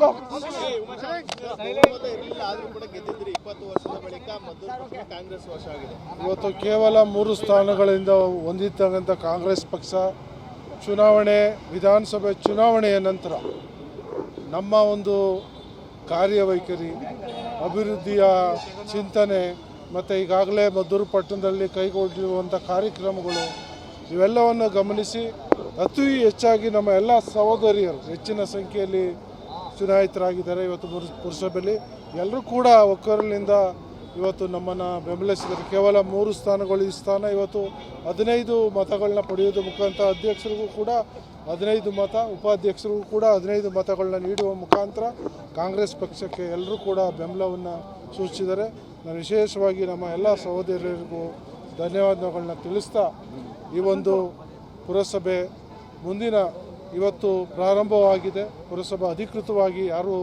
ಬೇಕು ಇವತ್ತು ಕೇವಲ ಮೂರು ಸ್ಥಾನಗಳಿಂದ ಹೊಂದಿದ್ದಂಥ ಕಾಂಗ್ರೆಸ್ ಪಕ್ಷ ಚುನಾವಣೆ, ವಿಧಾನಸಭೆ ಚುನಾವಣೆಯ ನಂತರ ನಮ್ಮ ಒಂದು ಕಾರ್ಯವೈಖರಿ, ಅಭಿವೃದ್ಧಿಯ ಚಿಂತನೆ ಮತ್ತು ಈಗಾಗಲೇ ಮದ್ದೂರು ಪಟ್ಟಣದಲ್ಲಿ ಕೈಗೊಂಡಿರುವಂಥ ಕಾರ್ಯಕ್ರಮಗಳು ಇವೆಲ್ಲವನ್ನು ಗಮನಿಸಿ ಅತಿ ಹೆಚ್ಚಾಗಿ ನಮ್ಮ ಎಲ್ಲ ಸಹೋದರಿಯರು ಹೆಚ್ಚಿನ ಸಂಖ್ಯೆಯಲ್ಲಿ ಚುನಾಯಿತರಾಗಿದ್ದಾರೆ ಇವತ್ತು ಪುರ- ಪುರಸಭೆಯಲ್ಲಿ. ಎಲ್ಲರೂ ಕೂಡ ಒಕ್ಕರಲಿಂದ ಇವತ್ತು ನಮ್ಮನ್ನು ಬೆಂಬಲಿಸಿದ್ದಾರೆ. ಕೇವಲ ಮೂರು ಸ್ಥಾನಗಳು ಈ ಸ್ಥಾನ. ಇವತ್ತು ಹದಿನೈದು ಮತಗಳನ್ನ ಪಡೆಯೋದು ಮುಖಾಂತರ ಅಧ್ಯಕ್ಷರಿಗೂ ಕೂಡ ಹದಿನೈದು ಮತ, ಉಪಾಧ್ಯಕ್ಷರಿಗೂ ಕೂಡ ಹದಿನೈದು ಮತಗಳನ್ನ ನೀಡುವ ಮುಖಾಂತರ ಕಾಂಗ್ರೆಸ್ ಪಕ್ಷಕ್ಕೆ ಎಲ್ಲರೂ ಕೂಡ ಬೆಂಬಲವನ್ನು ಸೂಚಿಸಿದ್ದಾರೆ. ನಾನು ವಿಶೇಷವಾಗಿ ನಮ್ಮ ಎಲ್ಲ ಸಹೋದರಿಗೂ ಧನ್ಯವಾದಗಳನ್ನ ತಿಳಿಸ್ತಾ ಈ ಒಂದು ಪುರಸಭೆ ಮುಂದಿನ ಇವತ್ತು ಪ್ರಾರಂಭವಾಗಿದೆ. ಪುರಸಭೆ ಅಧಿಕೃತವಾಗಿ ಯಾರು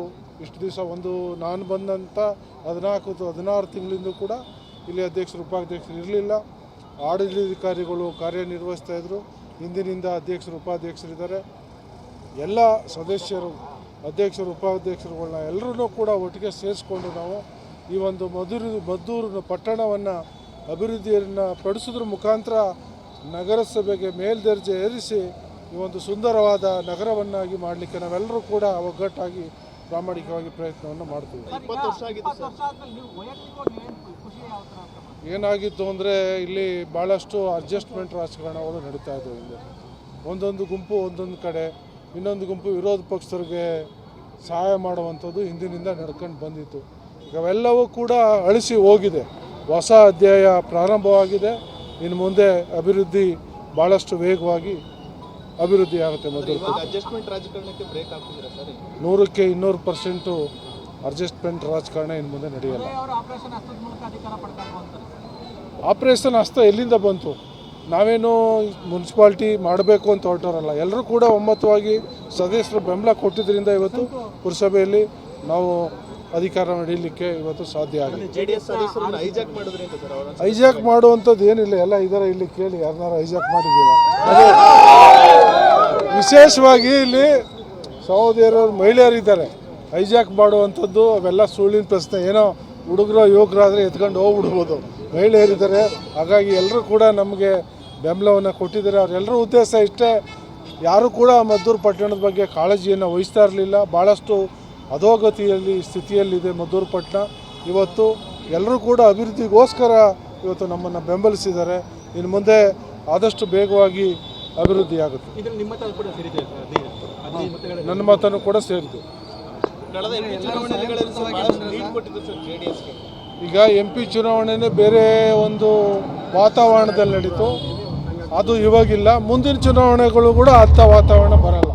ಇಷ್ಟು ದಿವಸ ಒಂದು ನಾನು ಬಂದಂಥ ಹದಿನಾಲ್ಕು ಹದಿನಾರು ತಿಂಗಳಿಂದ ಕೂಡ ಇಲ್ಲಿ ಅಧ್ಯಕ್ಷರು, ಉಪಾಧ್ಯಕ್ಷರು ಇರಲಿಲ್ಲ. ಆಡಳಿತಾಧಿಕಾರಿಗಳು ಕಾರ್ಯನಿರ್ವಹಿಸ್ತಾ ಇದ್ದರು ಇಂದಿನಿಂದ ಅಧ್ಯಕ್ಷರು, ಉಪಾಧ್ಯಕ್ಷರಿದ್ದಾರೆ. ಎಲ್ಲ ಸದಸ್ಯರು, ಅಧ್ಯಕ್ಷರು ಉಪಾಧ್ಯಕ್ಷರುಗಳನ್ನ ಎಲ್ಲರೂ ಕೂಡ ಒಟ್ಟಿಗೆ ಸೇರಿಸ್ಕೊಂಡು ನಾವು ಈ ಒಂದು ಮಧುರು, ಮದ್ದೂರು ಪಟ್ಟಣವನ್ನು ಅಭಿವೃದ್ಧಿಯನ್ನು ಪಡಿಸೋದ್ರ ಮುಖಾಂತರ ನಗರಸಭೆಗೆ ಮೇಲ್ದರ್ಜೆ ಏರಿಸಿ ಈ ಒಂದು ಸುಂದರವಾದ ನಗರವನ್ನಾಗಿ ಮಾಡಲಿಕ್ಕೆ ನಾವೆಲ್ಲರೂ ಕೂಡ ಒಗ್ಗಟ್ಟಾಗಿ ಪ್ರಾಮಾಣಿಕವಾಗಿ ಪ್ರಯತ್ನವನ್ನು ಮಾಡ್ತೀವಿ. ಏನಾಗಿತ್ತು ಅಂದರೆ ಇಲ್ಲಿ ಭಾಳಷ್ಟು ಅಡ್ಜಸ್ಟ್ಮೆಂಟ್ ರಾಜಕಾರಣಗಳು ನಡೀತಾ ಇದ್ದವು ಇಲ್ಲಿ. ಒಂದೊಂದು ಗುಂಪು ಒಂದೊಂದು ಕಡೆ ಇನ್ನೊಂದು ಗುಂಪು ವಿರೋಧ ಪಕ್ಷದವ್ರಿಗೆ ಸಹಾಯ ಮಾಡುವಂಥದ್ದು ಹಿಂದಿನಿಂದ ನಡ್ಕೊಂಡು ಬಂದಿತ್ತು. ಈಗ ಅವೆಲ್ಲವೂ ಕೂಡ ಅಳಿಸಿ ಹೋಗಿದೆ. ಹೊಸ ಅಧ್ಯಾಯ ಪ್ರಾರಂಭವಾಗಿದೆ. ಇನ್ನು ಮುಂದೆ ಅಭಿವೃದ್ಧಿ ಭಾಳಷ್ಟು ವೇಗವಾಗಿ ಅಭಿವೃದ್ಧಿ ಆಗುತ್ತೆ ಮೊದಲು. ನೂರಕ್ಕೆ ಇನ್ನೂರು ಪರ್ಸೆಂಟು ಅಡ್ಜಸ್ಟ್ಮೆಂಟ್ ರಾಜಕಾರಣ ಇನ್ನು ಮುಂದೆ ನಡೆಯಲ್ಲ. ಆಪರೇಷನ್ ಹಸ್ತದ ಮೂಲಕ ಅಧಿಕಾರ ಆಪರೇಷನ್ ಹಸ್ತ ಎಲ್ಲಿಂದ ಬಂತು? ನಾವೇನು ಮುನ್ಸಿಪಾಲ್ಟಿ ಮಾಡಬೇಕು ಅಂತ ಹೊರಟೋರಲ್ಲ ಎಲ್ಲರೂ ಕೂಡ ಒಮ್ಮತವಾಗಿ ಸದಸ್ಯರು ಬೆಂಬಲ ಕೊಟ್ಟಿದ್ದರಿಂದ ಇವತ್ತು ಪುರಸಭೆಯಲ್ಲಿ ನಾವು ಅಧಿಕಾರ ನಡೀಲಿಕ್ಕೆ ಇವತ್ತು ಸಾಧ್ಯ ಆಗಿದೆ. ಹೈಜಾಕ್ ಮಾಡಿದ್ರಿ ಅಂತ ಸರ್ ಹೈಜಾಕ್ ಮಾಡುವಂಥದ್ದು ಏನಿಲ್ಲ. ಎಲ್ಲ ಇದರ ಇಲ್ಲಿ ಕೇಳಿ ಯಾರನ್ನಾರು ಹೈಜಾಕ್ ಮಾಡಿದ್ದೀರ? ವಿಶೇಷವಾಗಿ ಇಲ್ಲಿ ಸಹೋದರರು ಮಹಿಳೆಯರಿದ್ದಾರೆ. ಹೈಜಾಕ್ ಮಾಡುವಂಥದ್ದು ಅವೆಲ್ಲ ಸುಳ್ಳಿನ ಪ್ರಶ್ನೆ. ಏನೋ ಹುಡುಗರು, ಯುವಕರಾದರೆ ಎತ್ಕೊಂಡು ಹೋಗ್ಬಿಡ್ಬೋದು. ಮಹಿಳೆಯರಿದ್ದಾರೆ. ಹಾಗಾಗಿ ಎಲ್ಲರೂ ಕೂಡ ನಮಗೆ ಬೆಂಬಲವನ್ನು ಕೊಟ್ಟಿದ್ದಾರೆ. ಅವರೆಲ್ಲರ ಉದ್ದೇಶ ಇಷ್ಟೇ. ಯಾರೂ ಕೂಡ ಮದ್ದೂರು ಪಟ್ಟಣದ ಬಗ್ಗೆ ಕಾಳಜಿಯನ್ನು ವಹಿಸ್ತಾ ಇರಲಿಲ್ಲ. ಭಾಳಷ್ಟು ಅಧೋಗತಿಯಲ್ಲಿ, ಸ್ಥಿತಿಯಲ್ಲಿದೆ ಮದ್ದೂರು ಪಟ್ಟಣ. ಇವತ್ತು ಎಲ್ಲರೂ ಕೂಡ ಅಭಿವೃದ್ಧಿಗೋಸ್ಕರ ಇವತ್ತು ನಮ್ಮನ್ನು ಬೆಂಬಲಿಸಿದ್ದಾರೆ. ಇನ್ನು ಮುಂದೆ ಆದಷ್ಟು ಬೇಗವಾಗಿ ಅಭಿವೃದ್ಧಿ ಆಗುತ್ತೆ. ನನ್ನ ಮತನೂ ಕೂಡ ಸೇರಿತು ಈಗ ಎಂ ಪಿ ಚುನಾವಣೆನೇ ಬೇರೆ ಒಂದು ವಾತಾವರಣದಲ್ಲಿ ನಡೀತು. ಅದು ಇವಾಗಿಲ್ಲ. ಮುಂದಿನ ಚುನಾವಣೆಗಳು ಕೂಡ ಅಂಥ ವಾತಾವರಣ ಬರಲ್ಲ.